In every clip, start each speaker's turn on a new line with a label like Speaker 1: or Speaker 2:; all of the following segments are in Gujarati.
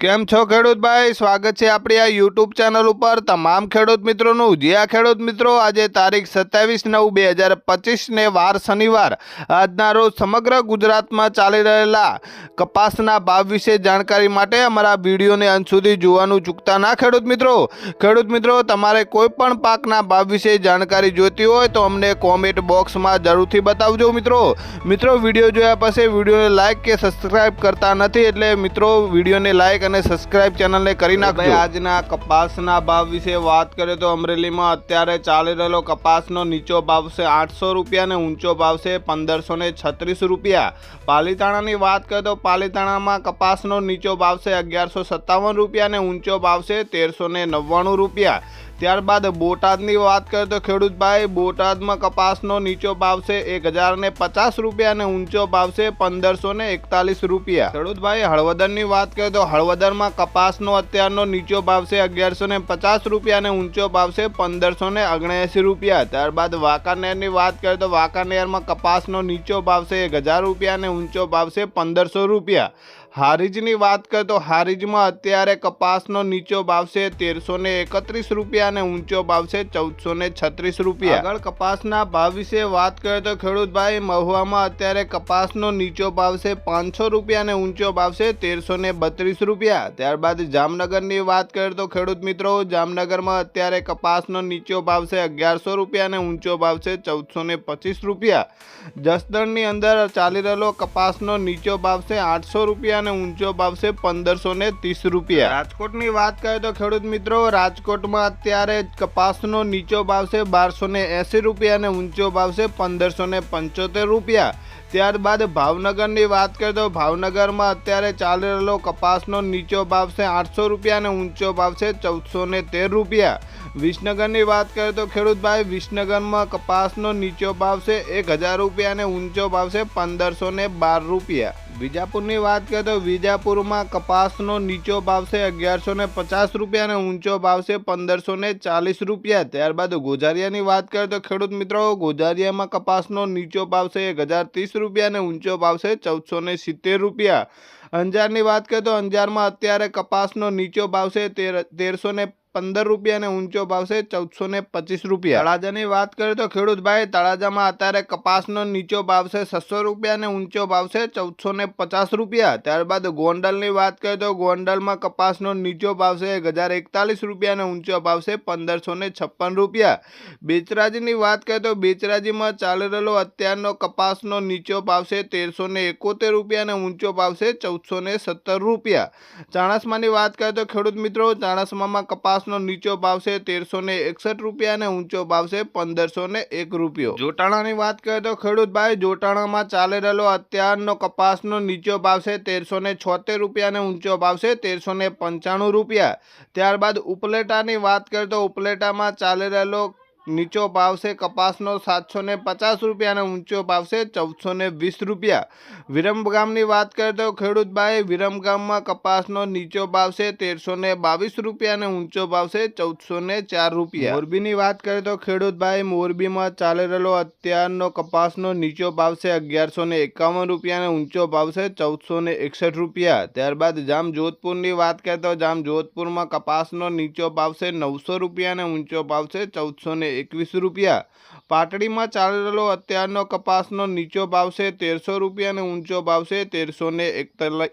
Speaker 1: કેમ છો ખેડૂત ભાઈ? સ્વાગત છે આપણી આ યુટ્યુબ ચેનલ ઉપર. તમામ ખેડૂત મિત્રોનું, જે આ ખેડૂત મિત્રો, આજે તારીખ સત્યાવીસ નવ બે હજાર પચીસને વાર શનિવાર, આજના રોજ સમગ્ર ગુજરાતમાં ચાલી રહેલા કપાસના ભાવ વિશે જાણકારી માટે અમારા વિડીયોને અંત સુધી જોવાનું ચૂકતા ના ખેડૂત મિત્રો. ખેડૂત મિત્રો, તમારે કોઈ પણ પાકના ભાવ વિશે જાણકારી જોઈતી હોય તો અમને કોમેન્ટ બોક્સમાં જરૂરથી બતાવજો મિત્રો. મિત્રો, વીડિયો જોયા પછી વિડીયોને લાઇક કે સબસ્ક્રાઇબ કરતા નથી એટલે મિત્રો, વિડીયોને લાઈક અને સબસ્ક્રાઇબ ચેનલને કરી નાખજો. આજના કપાસના ભાવ વિશે વાત કરીએ તો અમરેલીમાં અત્યારે ચાલી રહેલો કપાસનો નીચો ભાવ છે આઠસો રૂપિયા અને ઊંચો ભાવ છે પંદરસો ને છત્રીસ રૂપિયા. પાલીતાણાની વાત કરીએ તો પાલીતાણામાં કપાસનો નીચો ભાવ છે અગિયારસો સત્તાવન રૂપિયા અને ઊંચો ભાવ છે તેરસો ને નવ્વાણું રૂપિયા. ત્યારબાદ બોટાદની વાત કરીએ તો ખેડૂતભાઈ, બોટાદમાં કપાસનો નીચો ભાવ છે એક હજારને પચાસ રૂપિયા અને ઊંચો ભાવ છે પંદરસો એકતાલીસ રૂપિયા. ખેડૂતભાઈ, હળવદરની વાત કરીએ તો હળવદરમાં કપાસનો અત્યારનો નીચો ભાવ છે અગિયારસો પચાસ રૂપિયા અને ઊંચો ભાવ છે પંદરસો ને ઓગણએંસી રૂપિયા. ત્યારબાદ વાંકાનેરની વાત કરીએ તો વાંકાનેરમાં કપાસનો નીચો ભાવ છે એક હજાર રૂપિયા અને ઊંચો ભાવ છે પંદરસો રૂપિયા. હારીજની વાત કરીએ તો હારીજમાં અત્યારે કપાસનો નીચો ભાવ છે તેરસો એકત્રીસ રૂપિયા અને ઊંચો ભાવ છે ચૌદસો છત્રીસ રૂપિયા. આગળ કપાસના ભાવ વિશે વાત કરીએ તો ખેડૂતભાઈ, મહુવામાં અત્યારે કપાસનો નીચો ભાવ છે પાંચસો રૂપિયા અને ઊંચો ભાવ છે તેરસો બત્રીસ રૂપિયા. ત્યારબાદ જામનગરની વાત કરીએ તો ખેડૂત મિત્રો, જામનગરમાં અત્યારે કપાસનો નીચો ભાવ છે અગિયારસો રૂપિયા અને ઊંચો ભાવ છે ચૌદસો પચીસ રૂપિયા. જસદણની અંદર ચાલી રહેલો કપાસનો નીચો ભાવ છે આઠસો રૂપિયા અને ઊંચો ભાવ છે પંદરસો ને ત્રીસ રૂપિયા. રાજકોટની વાત કરીએ તો ખેડૂત મિત્રો, રાજકોટમાં અત્યારે કપાસનો નીચો ભાવ છે બારસો ને એંસી રૂપિયા અને ઊંચો ભાવ છે પંદરસો ને પંચોતેર રૂપિયા. ત્યારબાદ ભાવનગરની વાત કરીએ તો ભાવનગરમાં અત્યારે ચાલી રહેલો કપાસનો નીચો ભાવ છે આઠસો રૂપિયા અને ઊંચો ભાવ છે ચૌદસો તેર રૂપિયા. વિસનગરની વાત કરીએ તો ખેડૂતભાઈ, વિસનગરમાં કપાસનો નીચો ભાવ છે એક હજાર રૂપિયા અને ઊંચો ભાવ છે પંદરસો બાર રૂપિયા. વિજાપુરની વાત કરીએ તો વિજાપુરમાં કપાસનો નીચો ભાવ છે અગિયારસો પચાસ રૂપિયા અને ઊંચો ભાવ છે પંદરસો ચાલીસ રૂપિયા. ત્યારબાદ ગોજારિયાની વાત કરીએ તો ખેડૂત મિત્રો ગોજારિયામાં કપાસનો નીચો ભાવ છે એક હજાર ત્રીસ રૂપિયા અને ઊંચો ભાવ છે ચૌદસો ને સિત્તેર રૂપિયા. અંજારની વાત કરીએ તો અંજારમાં અત્યારે કપાસનો નીચો ભાવ છે તેર, તેરસો પંદર રૂપિયા અને ઊંચો ભાવ છે, ચૌદસો ને પચીસ રૂપિયા. તળાજાની વાત કરીએ તો ખેડૂતભાઈ, તળાજામાં અત્યારે કપાસનો નીચો ભાવ છે, છસો રૂપિયા ઊંચો ભાવ છે, ચૌદસો ને પચાસ રૂપિયા. ત્યારબાદ ગોંડલની વાત કરીએ તો ગોંડલમાં કપાસનો નીચો ભાવ છે, એક હજાર એકતાલીસ રૂપિયા અને ઊંચો ભાવ છે, પંદરસો ને છપ્પન રૂપિયા. બેચરાજીની વાત કરીએ તો બેચરાજીમાં ચાલી રહેલો અત્યારનો કપાસનો નીચો ભાવ છે, તેરસો ને એકોતેર રૂપિયા અને ઊંચો ભાવ છે, ચૌદસો ને સત્તર રૂપિયા. ચાણસમાની વાત કરીએ તો ખેડૂત મિત્રો, ચાણસમામાં કપાસ કપાસનો નીચો ભાવ છે તેરસો ને એકસઠ રૂપિયા અને ઊંચો ભાવ છે પંદરસો ને એક રૂપિયો. જોટાણાની વાત કરીએ તો ખેડૂતભાઈ, જોટાણામાં ચાલી રહેલો અત્યારનો કપાસનો નીચો ભાવ છે તેરસો ને છોતેર રૂપિયા અને ઊંચો ભાવ છે તેરસો ને પંચાણું રૂપિયા. ત્યારબાદ ઉપલેટાની વાત કરીએ તો ઉપલેટામાં ચાલી રહેલો નીચો ભાવ છે, કપાસનો સાતસો ને પચાસ રૂપિયા અને ઊંચો ભાવ ચૌદસો ને વીસ રૂપિયા. વિરમગામની વાત કરીએ તો ખેડૂતભાઈ વિરમગામમાં કપાસનો નીચો ભાવ છે, તેરસો ને બાવીસ રૂપિયા અને ઊંચો ભાવ છે, ચૌદસો ને ચાર રૂપિયા. મોરબીની વાત કરીએ તો ખેડૂતભાઈ, મોરબીમાં ચાલી રહેલો અત્યારનો કપાસનો નીચો ભાવ છે, અગિયારસો ને એકાવન રૂપિયા અને ઊંચો ભાવ છે, ચૌદસો ને એકસઠ રૂપિયા. ત્યારબાદ જામ જોધપુરની વાત કરીએ તો જામ જોધપુરમાં કપાસનો નીચો ભાવ છે, નવસો રૂપિયા અને ઊંચો ભાવ છે, ચૌદસો ને એકવીસ રૂપિયા. પાટડીમાં ચાલેલો અત્યારનો કપાસનો નીચો ભાવ છે તેરસો રૂપિયા અને ઊંચો ભાવ છે તેરસો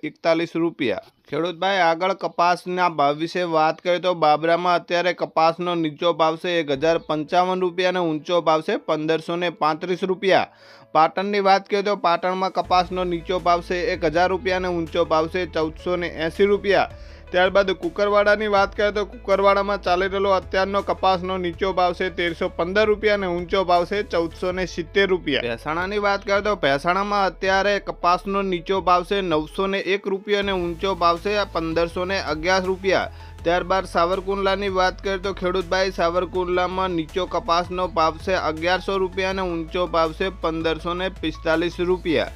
Speaker 1: એકતાલીસ રૂપિયા. ખેડૂતભાઈ, આગળ કપાસના ભાવ વિશે વાત કરીએ તો બાબરામાં અત્યારે કપાસનો નીચો ભાવ છે એક હજાર પંચાવન રૂપિયા ઊંચો ભાવ છે પંદરસો ને પાંત્રીસ રૂપિયા. પાટણની વાત કરીએ તો પાટણમાં કપાસનો નીચો ભાવ છે એક હજાર રૂપિયા ઊંચો ભાવ છે ચૌદસો ને એંસી રૂપિયા. ત્યારબાદ કુકરવાડાની વાત કરીએ તો કુકરવાડામાં ચાલી રહેલો અત્યારનો કપાસનો નીચો ભાવ છે તેરસો પંદર રૂપિયા અને ઊંચો ભાવ છે ચૌદસો ને સિત્તેર રૂપિયા. ભેસાણાની વાત કરીએ તો ભેસાણામાં અત્યારે કપાસનો નીચો ભાવ છે નવસો ને એક રૂપિયા અને ઊંચો ભાવ છે પંદરસો ને અગિયાર રૂપિયા. ત્યારબાદ સાવરકુંડલાની વાત કરીએ તો ખેડૂતભાઈ સાવરકુંડલામાં નીચો કપાસનો પાવશે અગિયારસો રૂપિયા અને ઊંચો પાવશે પંદરસો ને પિસ્તાલીસ રૂપિયા.